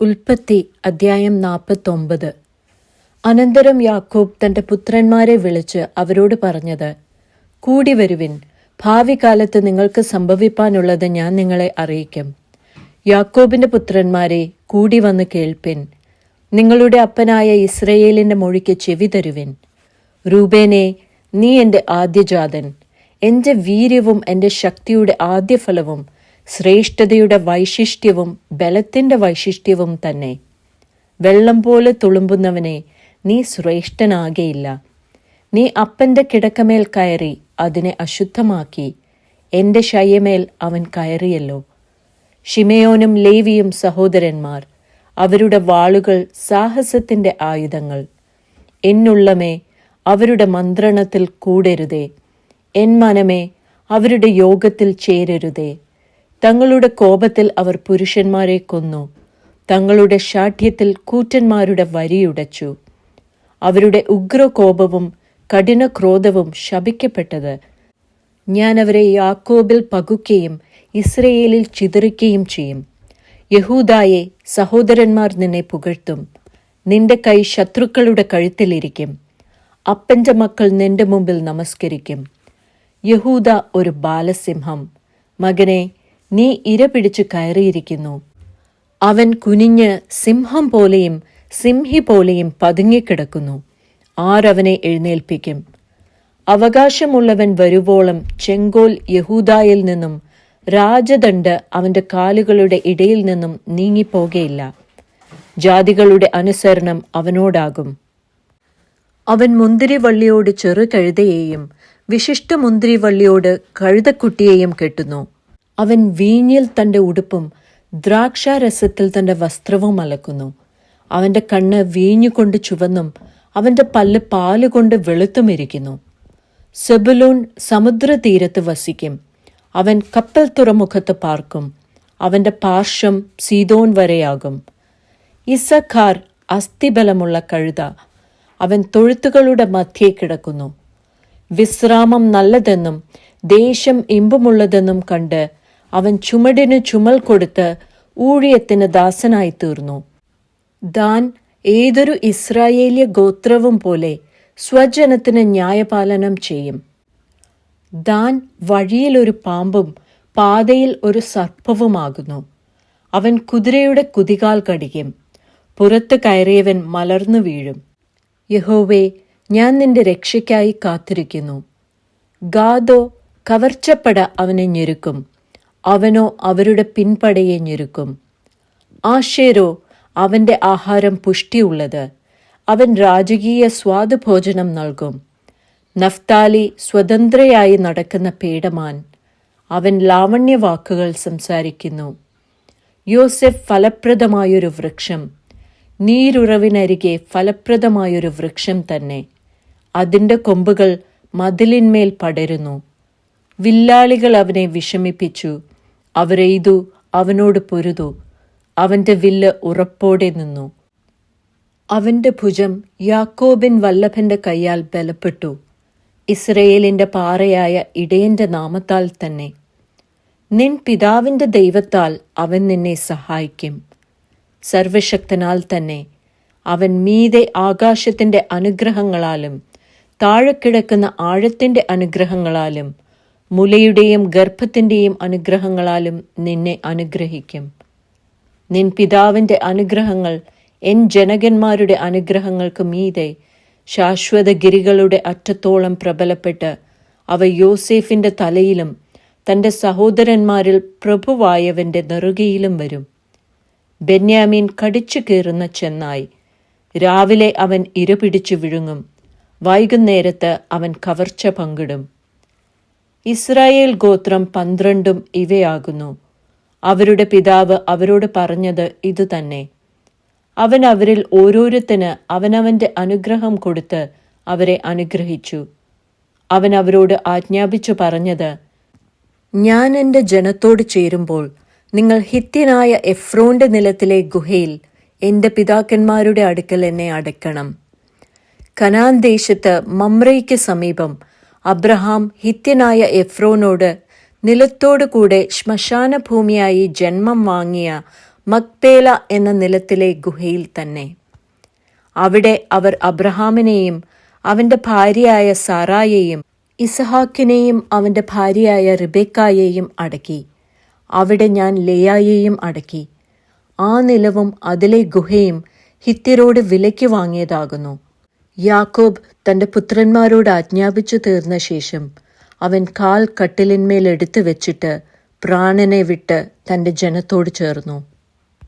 ഉൽപ്പത്തി അദ്ധ്യായം നാൽപ്പത്തൊമ്പത് അനന്തരം യാക്കോബ് തന്റെ പുത്രന്മാരെ വിളിച്ച് അവരോട് പറഞ്ഞത് കൂടി വരുവിൻ. ഭാവി കാലത്ത് നിങ്ങൾക്ക് സംഭവിപ്പാനുള്ളത് ഞാൻ നിങ്ങളെ അറിയിക്കും. യാക്കോബിന്റെ പുത്രന്മാരെ കൂടി വന്ന് കേൾപ്പിൻ. നിങ്ങളുടെ അപ്പനായ ഇസ്രയേലിന്റെ മൊഴിക്ക് ചെവി തരുവിൻ. രൂപേനെ നീ എന്റെ ആദ്യജാതൻ. എന്റെ വീര്യവും എന്റെ ശക്തിയുടെ ആദ്യഫലവും ശ്രേഷ്ഠതയുടെ വൈശിഷ്ട്യവും ബലത്തിന്റെ വൈശിഷ്ട്യവും തന്നെ. വെള്ളം പോലെ തുളുമ്പുന്നവനെ നീ ശ്രേഷ്ഠനാകെയില്ല. നീ അപ്പന്റെ കിടക്കമേൽ കയറി അതിനെ അശുദ്ധമാക്കി. എന്റെ ശയ്യമേൽ അവൻ കയറിയല്ലോ. ഷിമയോനും ലേവിയും സഹോദരന്മാർ അവരുടെ വാളുകൾ സാഹസത്തിന്റെ ആയുധങ്ങൾ. എന്നുള്ളമേ അവരുടെ മന്ത്രണത്തിൽ കൂടരുതേ. എൻ മനമേ അവരുടെ യോഗത്തിൽ ചേരരുതേ. തങ്ങളുടെ കോപത്തിൽ അവർ പുരുഷന്മാരെ കൊന്നു. തങ്ങളുടെ ശാഠ്യത്തിൽ കൂറ്റന്മാരുടെ വരിയുടച്ചു അവരുടെ ഉഗ്രകോപവും കഠിന ക്രോധവും ശപിക്കപ്പെട്ടത്. ഞാൻ അവരെ യാക്കോബിൽ പകുക്കുകയും ഇസ്രയേലിൽ ചിതറിക്കുകയും ചെയ്യും. യഹൂദായെ സഹോദരന്മാർ നിന്നെ പുകഴ്ത്തും. നിന്റെ കൈ ശത്രുക്കളുടെ കഴുത്തിലിരിക്കും അപ്പന്റെ മക്കൾ നിന്റെ മുമ്പിൽ നമസ്കരിക്കും. യഹൂദ ഒരു ബാലസിംഹം. മകനെ നീ ഇര പിടിച്ചു കയറിയിരിക്കുന്നു. അവൻ കുനിഞ്ഞ് സിംഹം പോലെയും സിംഹി പോലെയും പതുങ്ങിക്കിടക്കുന്നു. ആരവനെ എഴുന്നേൽപ്പിക്കും. അവകാശമുള്ളവൻ വരുവോളം ചെങ്കോൽ യഹൂദായിൽ നിന്നും രാജദണ്ഡ് അവന്റെ കാലുകളുടെ ഇടയിൽ നിന്നും നീങ്ങിപ്പോകയില്ല. ജാതികളുടെ അനുസരണം അവനോടാകും. അവൻ മുന്തിരിവള്ളിയോട് ചെറു കഴുതയെയും വിശിഷ്ട മുന്തിരിവള്ളിയോട് കഴുതക്കുട്ടിയെയും കെട്ടുന്നു. അവൻ വീഞ്ഞിൽ തന്റെ ഉടുപ്പും ദ്രാക്ഷാരസത്തിൽ തന്റെ വസ്ത്രവും അലക്കുന്നു. അവന്റെ കണ്ണ് വീഞ്ഞുകൊണ്ട് ചുവന്നും അവന്റെ പല്ല് പാലുകൊണ്ട് വെളുത്തുമിരിക്കുന്നു സെബുലൂൺ സമുദ്രതീരത്ത് വസിക്കും. അവൻ കപ്പൽ തുറമുഖത്ത് പാർക്കും. അവന്റെ പാർശ്വം സീതോൻ വരെയാകും. ഇസഖാർ അസ്ഥിബലമുള്ള കഴുത. അവൻ തൊഴുത്തുകളുടെ മധ്യേ കിടക്കുന്നു. വിശ്രാമം നല്ലതെന്നും ദേശം ഇമ്പുമുള്ളതെന്നും കണ്ട് അവൻ ചുമടിന് ചുമൽ കൊടുത്ത് ഊഴിയത്തിന് ദാസനായി തീർന്നു ദാൻ ഏതൊരു ഇസ്രായേലിയ ഗോത്രവും പോലെ സ്വജനത്തിന് ന്യായപാലനം ചെയ്യും. ദാൻ വഴിയിൽ ഒരു പാമ്പും പാതയിൽ ഒരു സർപ്പവുമാകുന്നു. അവൻ കുതിരയുടെ കുതികാൽ കടിക്കും. പുറത്ത് കയറിയവൻ മലർന്നു വീഴും. യഹോവേ ഞാൻ നിന്റെ രക്ഷയ്ക്കായി കാത്തിരിക്കുന്നു. ഗാദോ കവർച്ചപ്പട അവനെ ഞെരുക്കും. അവനോ അവരുടെ പിൻപടയെ ഞെരുക്കും. ആശേരോ അവന്റെ ആഹാരം പുഷ്ടിയുള്ളത്. അവൻ രാജകീയ സ്വാദുഭോജനം നൽകും. നഫ്താലി സ്വതന്ത്രയായി നടക്കുന്ന പേടമാൻ അവൻ ലാവണ്യവാക്കുകൾ സംസാരിക്കുന്നു. യോസെഫ് ഫലപ്രദമായൊരു വൃക്ഷം. നീരുറവിനരികെ ഫലപ്രദമായൊരു വൃക്ഷം തന്നെ. അതിന്റെ കൊമ്പുകൾ മതിലിന്മേൽ പടരുന്നു. വില്ലാളികൾ അവനെ വിഷമിപ്പിച്ചു. അവരെയ്തു അവനോട് പൊരുതു. അവന്റെ വില്ല് ഉറപ്പോടെ നിന്നു. അവന്റെ ഭുജം യാക്കോബിൻ വല്ലഭന്റെ കൈയാൽ ബലപ്പെട്ടു. ഇസ്രയേലിന്റെ പാറയായ ഇടയന്റെ നാമത്താൽ തന്നെ. നിൻ പിതാവിന്റെ ദൈവത്താൽ അവൻ നിന്നെ സഹായിക്കും. സർവശക്തനാൽ തന്നെ. അവൻ മീതെ ആകാശത്തിന്റെ അനുഗ്രഹങ്ങളാലും താഴെ കിടക്കുന്ന ആഴത്തിന്റെ അനുഗ്രഹങ്ങളാലും മുലയുടെയും ഗർഭത്തിന്റെയും അനുഗ്രഹങ്ങളാലും നിന്നെ അനുഗ്രഹിക്കും. നിൻ പിതാവിന്റെ അനുഗ്രഹങ്ങൾ എൻ ജനകന്മാരുടെ അനുഗ്രഹങ്ങൾക്ക് മീതെ ശാശ്വത ഗിരികളുടെ അറ്റത്തോളം പ്രബലപ്പെട്ട് അവ യോസേഫിന്റെ തലയിലും തന്റെ സഹോദരന്മാരിൽ പ്രഭുവായവന്റെ നെറുകയിലും വരും. ബെന്യാമീൻ കടിച്ചു കയറുന്ന ചെന്നായി. രാവിലെ അവൻ ഇരപിടിച്ചു വിഴുങ്ങും. വൈകുന്നേരത്ത് അവൻ കവർച്ച പങ്കിടും. ഇസ്രായേൽ ഗോത്രം പന്ത്രണ്ടും ഇവയാകുന്നു. അവരുടെ പിതാവ് അവരോട് പറഞ്ഞത് ഇതുതന്നെ. അവൻ അവരിൽ ഓരോരുത്തന് അവനവന്റെ അനുഗ്രഹം കൊടുത്ത് അവരെ അനുഗ്രഹിച്ചു. അവൻ അവരോട് ആജ്ഞാപിച്ചു പറഞ്ഞത് ഞാൻ എന്റെ ജനത്തോട് ചേരുമ്പോൾ നിങ്ങൾ ഹിത്യനായ എഫ്രോന്റെ നിലത്തിലെ ഗുഹയിൽ എന്റെ പിതാക്കന്മാരുടെ അടുക്കൽ എന്നെ അടക്കണം കനാൻ ദേശത്ത് മമ്രയ്ക്ക് സമീപം അബ്രഹാം ഹിത്യനായ എഫ്രോനോട് നിലത്തോടു കൂടെ ശ്മശാന ഭൂമിയായി ജന്മം വാങ്ങിയ മക്പേല എന്ന നിലത്തിലെ ഗുഹയിൽ തന്നെ. അവിടെ അവർ അബ്രഹാമിനെയും അവന്റെ ഭാര്യയായ സാറായെയും ഇസഹാക്കിനെയും അവന്റെ ഭാര്യയായ റിബേക്കായെയും അടക്കി. അവിടെ ഞാൻ ലേയായെയും അടക്കി. ആ നിലവും അതിലെ ഗുഹയും ഹിത്യരോട് വിലയ്ക്ക് വാങ്ങിയതാകുന്നു. യാക്കോബ് തന്റെ പുത്രന്മാരോട് ആജ്ഞാപിച്ചു തീർന്ന ശേഷം അവൻ കാൽ കട്ടിലിന്മേൽ എടുത്തു വെച്ചിട്ട് പ്രാണനെ വിട്ട് തന്റെ ജനത്തോട് ചേർന്നു.